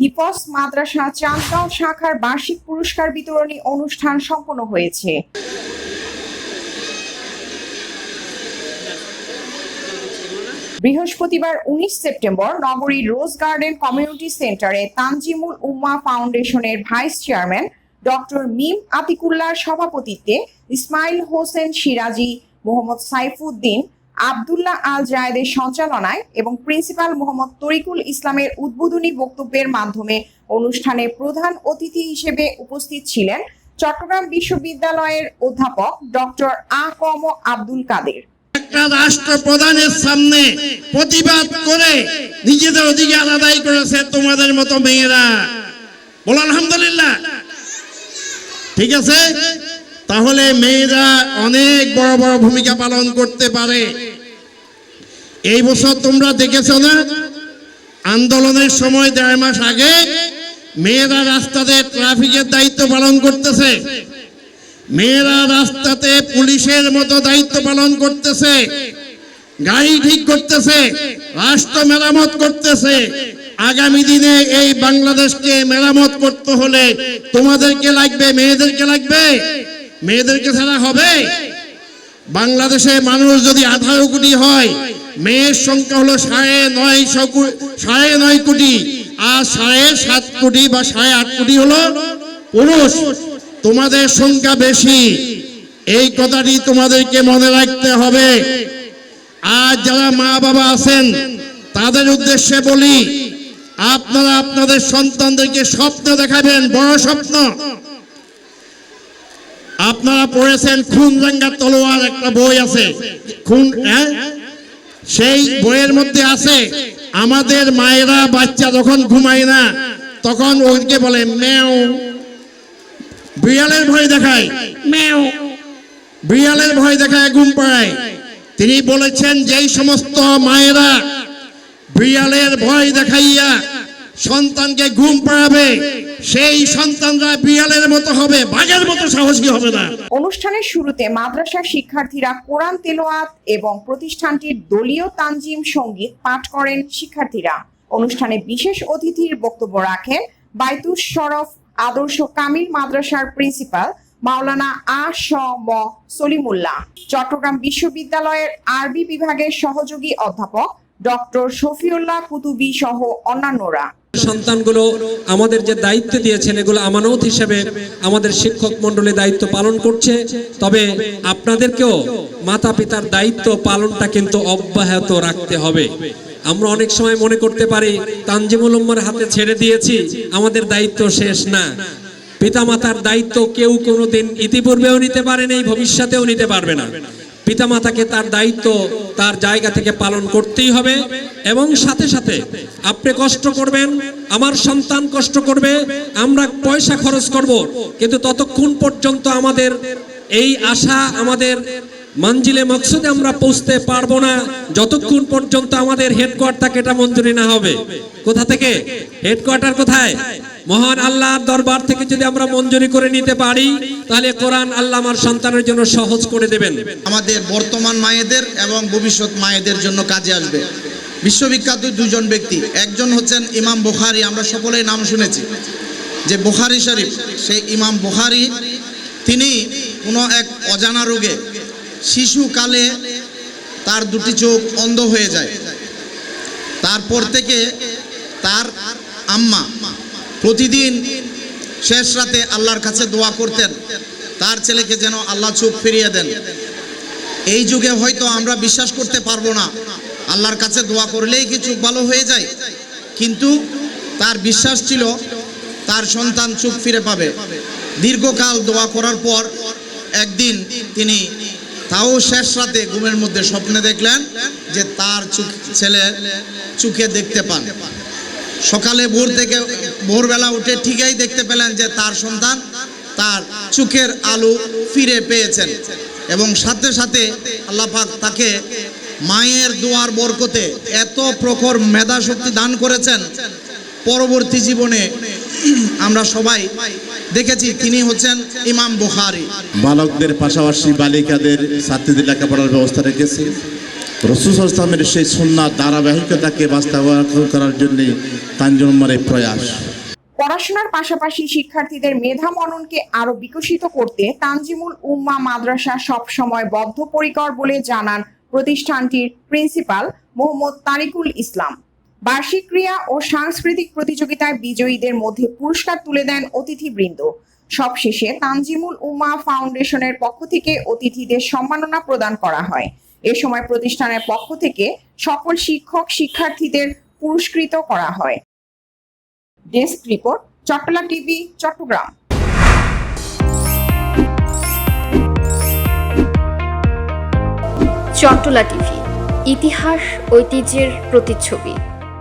Ribs মাদ্রাসা চাঁদগাঁও শাখার বার্ষিক পুরস্কার বিতরণী অনুষ্ঠান সম্পন্ন হয়েছে। বৃহস্পতিবার উনিশ সেপ্টেম্বর নগরীর রোজ গার্ডেন কমিউনিটি সেন্টারে তানজিমুল উম্মা ফাউন্ডেশনের ভাইস চেয়ারম্যান ডক্টর মিম আতিকুল্লাহর সভাপতিত্বে ইসমাইল হোসেন সিরাজি, মোহাম্মদ সাইফুদ্দিন আবদুল্লাহ আল জায়েদের সঞ্চালনায় এবং প্রিন্সিপাল মোহাম্মদ তরিকুল ইসলামের উদ্বোধনী বক্তব্যের মাধ্যমে অনুষ্ঠানে প্রধান অতিথি হিসেবে উপস্থিত ছিলেন চট্টগ্রাম বিশ্ববিদ্যালয়ের অধ্যাপক ডক্টর আ কম আব্দুল কাদের। একটা রাষ্ট্র প্রধানের সামনে প্রতিবাদ করে নিজেদের অধিকার আদায় করেছে তোমাদের মতো মেয়েরা। বলো, আলহামদুলিল্লাহ। ঠিক আছে? তাহলে মেয়েরা অনেক বড় বড় ভূমিকা পালন করতে পারে। এই বছর তোমরা দেখেছ না? আন্দোলনের সময় দেড় মাস আগে মেয়েরা রাস্তাতে ট্রাফিকের দায়িত্ব পালন করতেছে। মেয়েরা রাস্তাতে পুলিশের মতো দায়িত্ব পালন করতেছে। গাড়ি ঠিক করতেছে, রাষ্ট্র মেরামত করতেছে। আগামী দিনে এই বাংলাদেশকে মেরামত করতে হলে তোমাদেরকে লাগবে, মেয়েদেরকে লাগবে? মেয়েদেরকে ছাড়া হবে? বাংলাদেশে মানুষ যদি আঠারো কোটি হয় মেয়ের সংখ্যা হলো সাড়ে নয় সাড়ে নয় কোটি। আর সাড়ে সাত কোটি বা সাড়ে আট কোটি হলো পুরুষ। তোমাদের সংখ্যা বেশি। এই কথাটি তোমাদেরকে মনে রাখতে হবে। আর যারা মা বাবা আছেন, তাদের উদ্দেশ্যে বলি, আপনারা আপনাদের সন্তানদেরকে স্বপ্ন দেখাবেন, বড় স্বপ্ন। আপনারা পড়েছেন খুন রাঙ্গা তলোয়ার, একটা বই আছে। খুন হ্যাঁ? সেই বইয়ের মধ্যে আছে আমাদের মায়েরা বাচ্চা যখন ঘুমায় না তখন ওকে বলে ম্যাও বিড়ালের ভয় দেখায় ম্যাও বিড়ালের ভয় দেখায় ঘুম পাড়ায়। তিনি বলেছেন যেই সমস্ত মায়েরা বিড়ালের ভয় দেখাইয়া সন্তানকে ঘুম পাড়াবে সেই সন্তানরা বিড়ালের মতো হবে, বাঘের মতো সাহসী হবে না। অনুষ্ঠানের শুরুতে মাদ্রাসার শিক্ষার্থীরা কোরআন তেলোয়াত এবং প্রতিষ্ঠানটির দলীয় তানজিম সংগীত পাঠ করেন শিক্ষার্থীরা। অনুষ্ঠানে বিশেষ অতিথির বক্তব্য রাখেন বাইতুস শরফ আদর্শ কামিল মাদ্রাসার প্রিন্সিপাল মাওলানা আ স ম সলিমুল্লাহ, চট্টগ্রাম বিশ্ববিদ্যালয়ের আরবি বিভাগের সহযোগী অধ্যাপক ডক্টর শফিউল্লাহ কুতুবি সহ অন্যান্যরা। সন্তানগুলো আমাদের যে দায়িত্ব দিয়েছেন, এগুলো আমানত হিসেবে আমাদের শিক্ষক মন্ডলী দায়িত্ব পালন করছে। তবে আপনাদেরকেও মাতা পিতার দায়িত্ব পালনটা কিন্তু অব্যাহত রাখতে হবে। আমরা অনেক সময় মনে করতে পারি, তানজিমুল উম্মার হাতে ছেড়ে দিয়েছি, আমাদের দায়িত্ব শেষ না। পিতামাতার দায়িত্ব কেউ কোনোদিন ইতিপূর্বেও নিতে পারে নেই ভবিষ্যতেও নিতে পারবে না। পিতামাতাকে তার দায়িত্ব, তার জায়গা থেকে পালন করতেই হবে। এবং সাথে সাথে আপনি কষ্ট করবেন, আমার সন্তান কষ্ট করবে, আমরা পয়সা খরচ করব। কিন্তু ততক্ষণ পর্যন্ত আমাদের এই আশা, আমাদের মঞ্জিলে মকসুদে আমরা পৌঁছতে পারব না। যতক্ষণ পর্যন্ত আমাদের হেডকোয়ার্টার এটা মঞ্জুরি না হবে। কোথা থেকে? হেডকোয়ার্টার কোথায়? মহান আল্লাহর দরবার থেকে যদি আমরা মঞ্জুরি করে নিতে পারি, তাহলে কোরআন আল্লাহ আমার সন্তানের জন্য সহজ করে দেবেন। আমাদের বর্তমান মায়েদের এবং ভবিষ্যৎ মায়েদের জন্য কাজে আসবে। বিশ্ববিখ্যাত দুজন ব্যক্তি, একজন হচ্ছেন ইমাম বুখারি, আমরা সকলেই নাম শুনেছি। যে বুখারি শরীফ, সেই ইমাম বুখারি, তিনি কোনো এক অজানা রোগে শিশুকালে তার দুটি চোখ অন্ধ হয়ে যায়। তারপর থেকে তার আম্মা প্রতিদিন শেষ রাতে আল্লাহর কাছে দোয়া করতেন, তার ছেলেকে যেন আল্লাহ চুপ ফিরিয়ে দেন। এই যুগে হয়তো আমরা বিশ্বাস করতে পারব না, আল্লাহর কাছে দোয়া করলেই কি চোখ ভালো হয়ে যায়? কিন্তু তার বিশ্বাস ছিল, তার সন্তান চুপ ফিরে পাবে। দীর্ঘকাল দোয়া করার পর একদিন তিনি তাও শেষ রাতে ঘুমের মধ্যে স্বপ্নে দেখলেন যে তার ছেলে চোখে দেখতে পান। সকালে ভোর থেকে ভোরবেলা উঠে ঠিকই দেখতে পেলেন যে তার সন্তান তার চোখের আলো ফিরে পেয়েছেন। এবং সাথে সাথে আল্লাহ পাক তাকে মায়ের দোয়ার বরকতে এত প্রখর মেধা শক্তি দান করেছেন। পরবর্তী জীবনে আমরা সবাই দেখেছি তিনি হচ্ছেন ইমাম বুখারি। বালকদের পাশাপাশি বালিকাদের ছাত্রীদের লেখাপড়ার ব্যবস্থা রেখেছে। রসুল সেই সন্ন্যার ধারাবাহিকতাকে বাস্তবায়ন করার জন্যে তাঞ্জুমার প্রয়াস। পড়াশোনার পাশাপাশি শিক্ষার্থীদের মেধা মননকে আরও বিকশিত করতে তানজিমুল উম্মা মাদ্রাসা সবসময় বদ্ধপরিকর বলে জানান প্রতিষ্ঠানটির প্রিন্সিপাল মোহাম্মদ তারিকুল ইসলাম। বার্ষিক ক্রিয়া ও সাংস্কৃতিক প্রতিযোগিতায় বিজয়ীদের মধ্যে পুরস্কার তুলে দেন অতিথিবৃন্দ। সবশেষে তানজিমুল উম্মা ফাউন্ডেশনের পক্ষ থেকে অতিথিদের সম্মাননা প্রদান করা হয়। এ সময় প্রতিষ্ঠানের পক্ষ থেকে সকল শিক্ষক শিক্ষার্থীদের পুরস্কৃত করা হয়। Desk report Chattala TV, Chattogram. Chattala TV, ইতিহাস, ঐতিহ্যের প্রতিচ্ছবি।